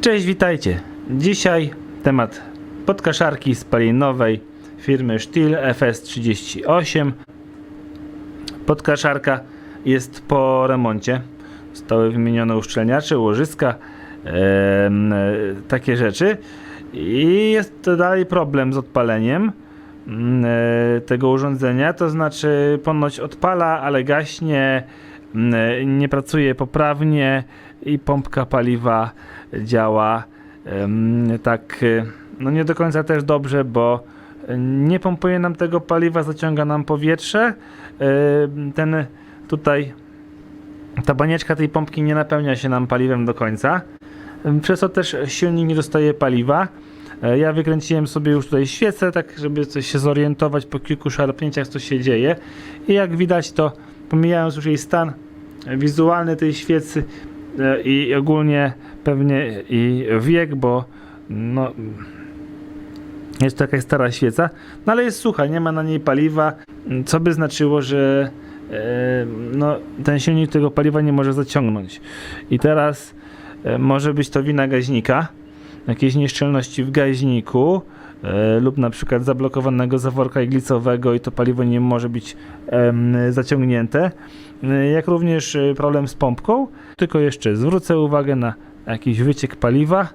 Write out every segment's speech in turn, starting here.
Cześć, witajcie. Dzisiaj temat podkaszarki spalinowej firmy Stihl FS38. Podkaszarka jest po remoncie. Zostały wymienione uszczelniacze, łożyska, e, takie rzeczy. I jest dalej problem z odpaleniem e, tego urządzenia. To znaczy, ponoć odpala, ale gaśnie, nie pracuje poprawnie i pompka paliwa działa tak, e, no nie do końca też dobrze, bo nie pompuje nam tego paliwa, zaciąga nam powietrze. E, Ten tutaj, ta banieczka tej pompki nie napełnia się nam paliwem do końca. Przez to też silnik nie dostaje paliwa. E, Ja wykręciłem sobie już tutaj świecę, tak żeby coś się zorientować po kilku szarpnięciach, co się dzieje. I jak widać, to pomijając już jej stan wizualny tej świecy e, i ogólnie pewnie i wiek, bo no, jest to jakaś stara świeca, no ale jest sucha, nie ma na niej paliwa, co by znaczyło, że e, no, ten silnik tego paliwa nie może zaciągnąć. I teraz e, może być to wina gaźnika, jakieś nieszczelności w gaźniku e, lub na przykład zablokowanego zaworka iglicowego i to paliwo nie może być zaciągnięte, E, jak również e, problem z pompką. Tylko jeszcze zwrócę uwagę na jakiś wyciek paliwa,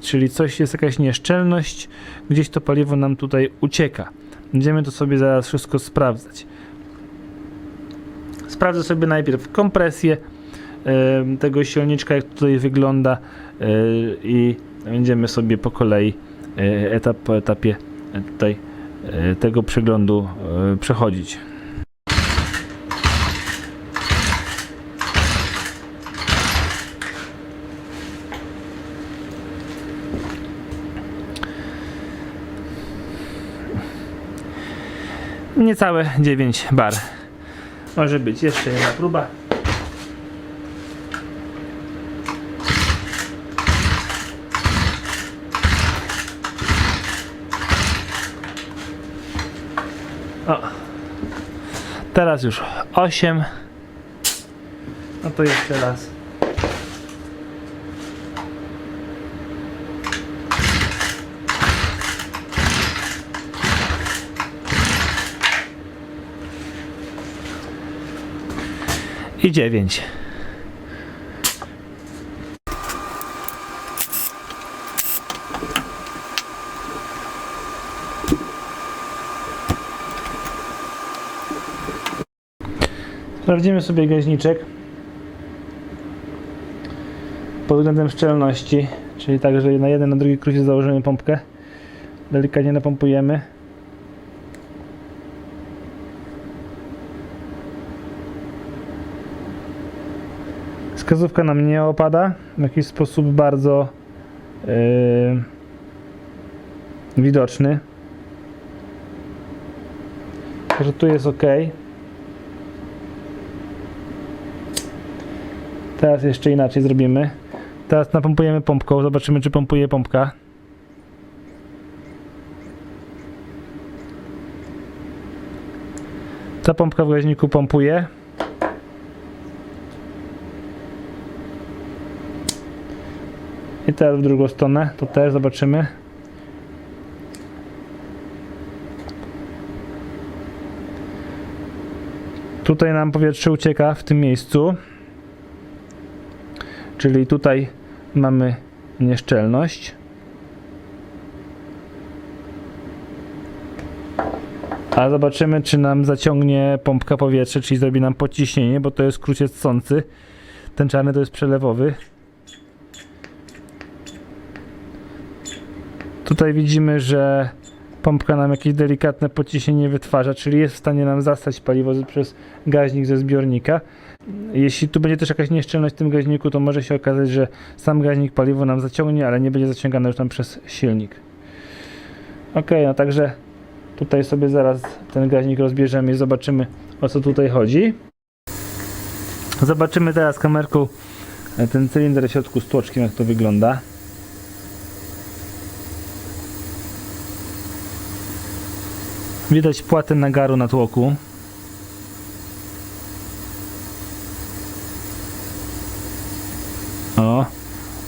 czyli coś jest jakaś nieszczelność, gdzieś to paliwo nam tutaj ucieka. Będziemy to sobie zaraz wszystko sprawdzać. Sprawdzę sobie najpierw kompresję tego silniczka, jak tutaj wygląda i będziemy sobie po kolei e, etap po etapie e, tutaj e, tego przeglądu przechodzić. Niecałe 9 bar. Może być jeszcze jedna próba. Teraz już 8. No to jeszcze raz. I 9. Sprawdzimy sobie gaźniczek pod względem szczelności, czyli tak, że na jeden, na drugi krucie założymy pompkę, delikatnie napompujemy. Wskazówka nam nie opada w jakiś sposób bardzo yy, widoczny. Także tu jest ok. Teraz jeszcze inaczej zrobimy. Teraz napompujemy pompką, zobaczymy czy pompuje pompka. Ta pompka w gaźniku pompuje. I teraz w drugą stronę, to też zobaczymy. Tutaj nam powietrze ucieka w tym miejscu. Czyli tutaj mamy nieszczelność. A zobaczymy, czy nam zaciągnie pompka powietrze, czyli zrobi nam podciśnienie, bo to jest kruciec sący. Ten czarny to jest przelewowy. Tutaj widzimy, że pompka nam jakieś delikatne podciśnienie wytwarza, czyli jest w stanie nam zastać paliwo przez gaźnik ze zbiornika. Jeśli tu będzie też jakaś nieszczelność w tym gaźniku, to może się okazać, że sam gaźnik paliwo nam zaciągnie, ale nie będzie zaciągane już tam przez silnik. Ok, no także tutaj sobie zaraz ten gaźnik rozbierzemy i zobaczymy o co tutaj chodzi. Zobaczymy teraz kamerką ten cylinder w środku z tłoczkiem, jak to wygląda. Widać płatę nagaru na tłoku. O,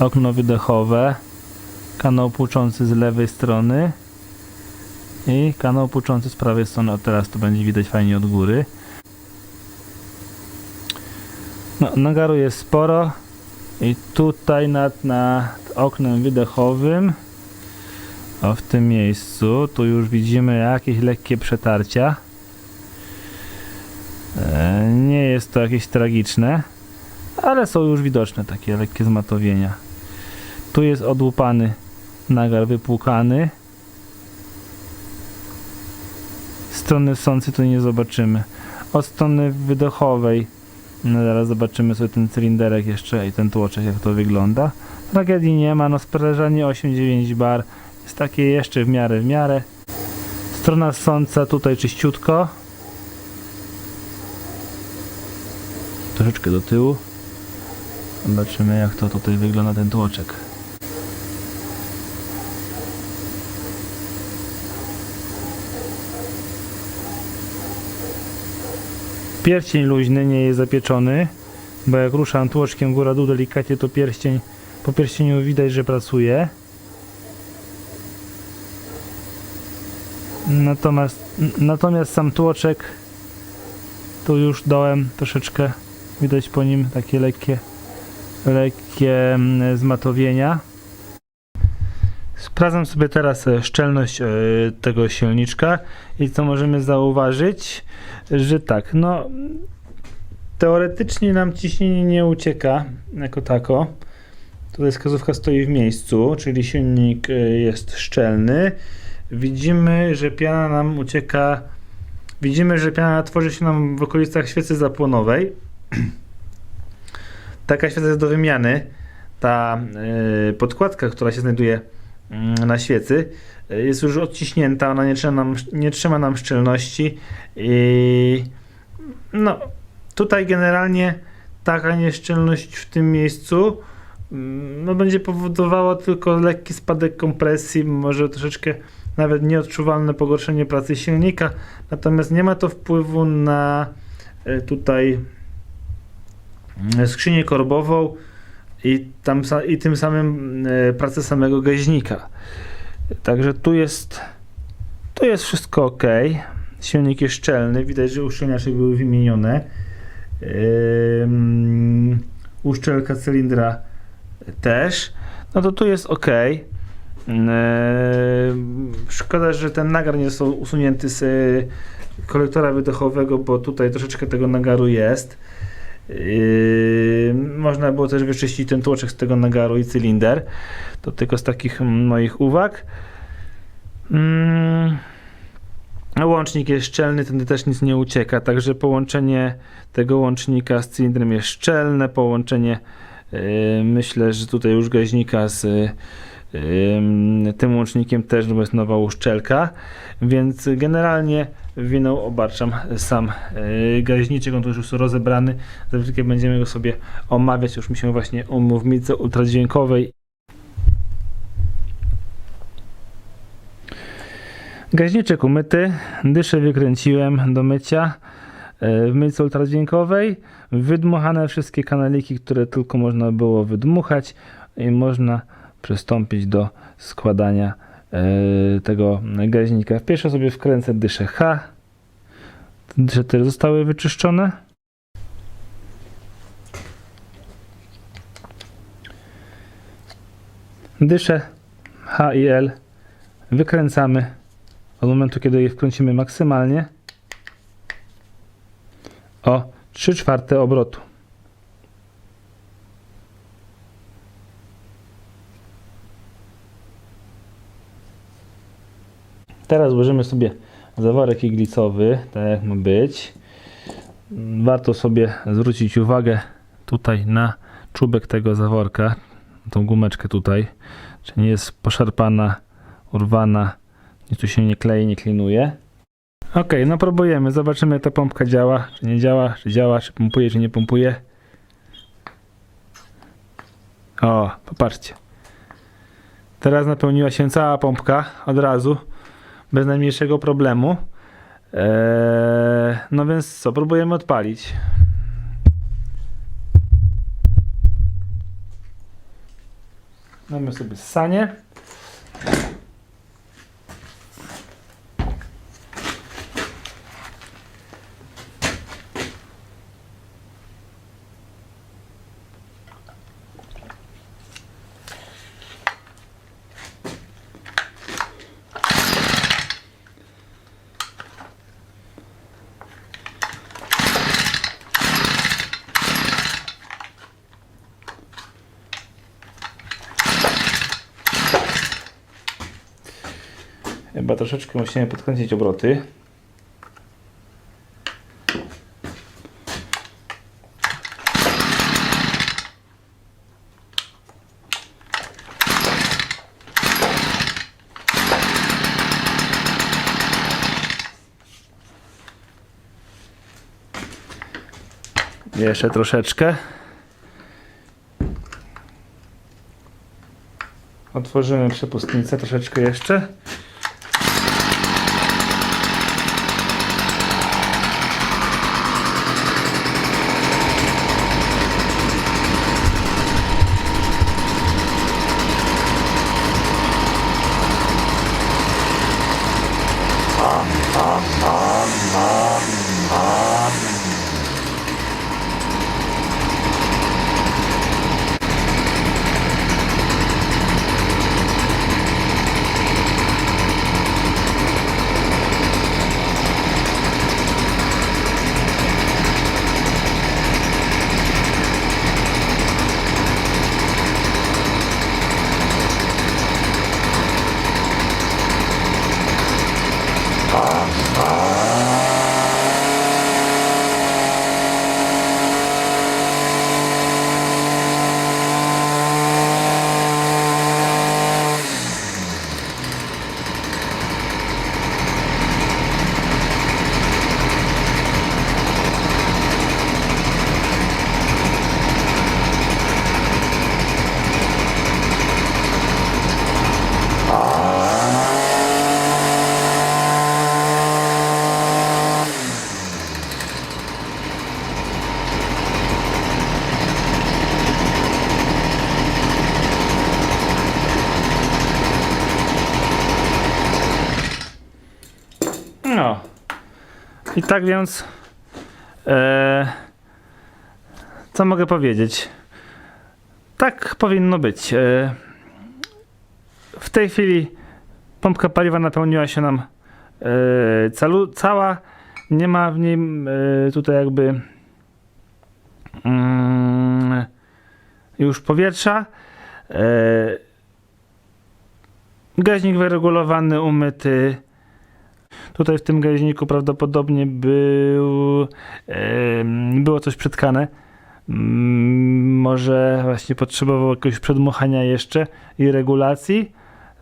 okno wydechowe, kanał płuczący z lewej strony i kanał płuczący z prawej strony, teraz to będzie widać fajnie od góry. No, nagaru jest sporo i tutaj nad, nad oknem wydechowym o w tym miejscu tu już widzimy jakieś lekkie przetarcia. E, nie jest to jakieś tragiczne ale są już widoczne takie lekkie zmatowienia tu jest odłupany nagar wypłukany strony sący tu nie zobaczymy od strony wydechowej no zaraz zobaczymy sobie ten cylinderek jeszcze i ten tłoczek jak to wygląda. Tragedii nie ma, no sprężanie 8-9 bar jest takie jeszcze w miarę w miarę. Strona sąca tutaj czyściutko. Troszeczkę do tyłu. Zobaczymy jak to tutaj wygląda ten tłoczek. Pierścień luźny, nie jest zapieczony, bo jak ruszam tłoczkiem góra-dół delikatnie, to pierścień, po pierścieniu widać, że pracuje. Natomiast, natomiast sam tłoczek tu już dołem troszeczkę widać po nim takie lekkie lekkie mm, zmatowienia. Sprawdzam sobie teraz e, szczelność e, tego silniczka i co możemy zauważyć, że tak, no teoretycznie nam ciśnienie nie ucieka jako tako. Tutaj wskazówka stoi w miejscu, czyli silnik e, jest szczelny. Widzimy, że piana nam ucieka. Widzimy, że piana tworzy się nam w okolicach świecy zapłonowej. Taka świeca jest do wymiany. Ta e, podkładka, która się znajduje mm, na świecy, e, jest już odciśnięta, ona nie trzyma nam, nie trzyma nam szczelności i no, tutaj generalnie taka nieszczelność w tym miejscu mm, no, będzie powodowała tylko lekki spadek kompresji, może troszeczkę nawet nieodczuwalne pogorszenie pracy silnika, natomiast nie ma to wpływu na e, tutaj skrzynię korbową i, tam, i tym samym e, pracę samego gaźnika. Także tu jest tu jest wszystko ok. Silnik jest szczelny, widać, że uszczelniacze były wymienione. Ym, uszczelka cylindra też. No to tu jest ok. Szkoda, że ten nagar nie został usunięty z kolektora wydechowego, bo tutaj troszeczkę tego nagaru jest. Yy, można było też wyczyścić ten tłoczek z tego nagaru i cylinder. To tylko z takich moich uwag. Mm. Łącznik jest szczelny, ten też nic nie ucieka, także połączenie tego łącznika z cylindrem jest szczelne, połączenie yy, myślę, że tutaj już gaźnika z yy, tym łącznikiem też, jest nowa uszczelka, więc generalnie winą obarczam sam yy, gaźniczek, on już jest rozebrany, za chwilkę będziemy go sobie omawiać, już mi się właśnie o mównicy ultradźwiękowej Gaźniczek umyty, dyszę wykręciłem do mycia e, w myjce ultradźwiękowej. Wydmuchane wszystkie kanaliki, które tylko można było wydmuchać i można przystąpić do składania e, tego gaźnika. Pierwsze sobie wkręcę dyszę H. Dysze te zostały wyczyszczone. Dysze H i L wykręcamy od momentu, kiedy je wkręcimy maksymalnie o 3 czwarte obrotu. Teraz złożymy sobie zaworek iglicowy, tak jak ma być. Warto sobie zwrócić uwagę tutaj na czubek tego zaworka, tą gumeczkę tutaj, czy nie jest poszarpana, urwana, nic tu się nie klei, nie klinuje. Ok, no próbujemy, zobaczymy jak ta pompka działa, czy nie działa, czy działa, czy pompuje, czy nie pompuje. O, popatrzcie. Teraz napełniła się cała pompka od razu, bez najmniejszego problemu. Eee, no więc co, próbujemy odpalić. Mamy sobie sanie. Chyba troszeczkę musimy podkręcić obroty. Jeszcze troszeczkę. Otworzymy przepustnicę troszeczkę jeszcze. No. I tak więc. E, co mogę powiedzieć? Tak powinno być. E, w tej chwili pompka paliwa napełniła się nam e, calu, cała. Nie ma w niej e, tutaj jakby mm, już powietrza. E, gaźnik wyregulowany, umyty. Tutaj w tym gaźniku prawdopodobnie był, było coś przetkane. Mm, Może właśnie potrzebował jakiegoś przedmuchania jeszcze i regulacji.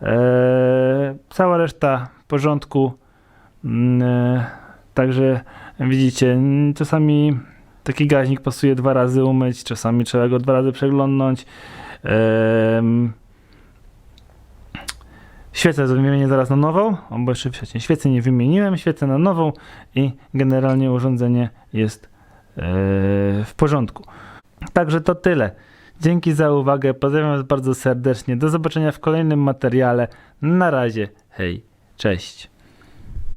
E, cała reszta w porządku. Mm, e, Także widzicie, czasami taki gaźnik pasuje dwa razy umyć, czasami trzeba go dwa razy przeglądnąć. Świecę wymienię zaraz na nową, o, bo jeszcze wcześniej świecę nie wymieniłem, świecę na nową i generalnie urządzenie jest e, w porządku. Także to tyle. Dzięki za uwagę, pozdrawiam Was bardzo serdecznie. Do zobaczenia w kolejnym materiale. Na razie, hej, cześć.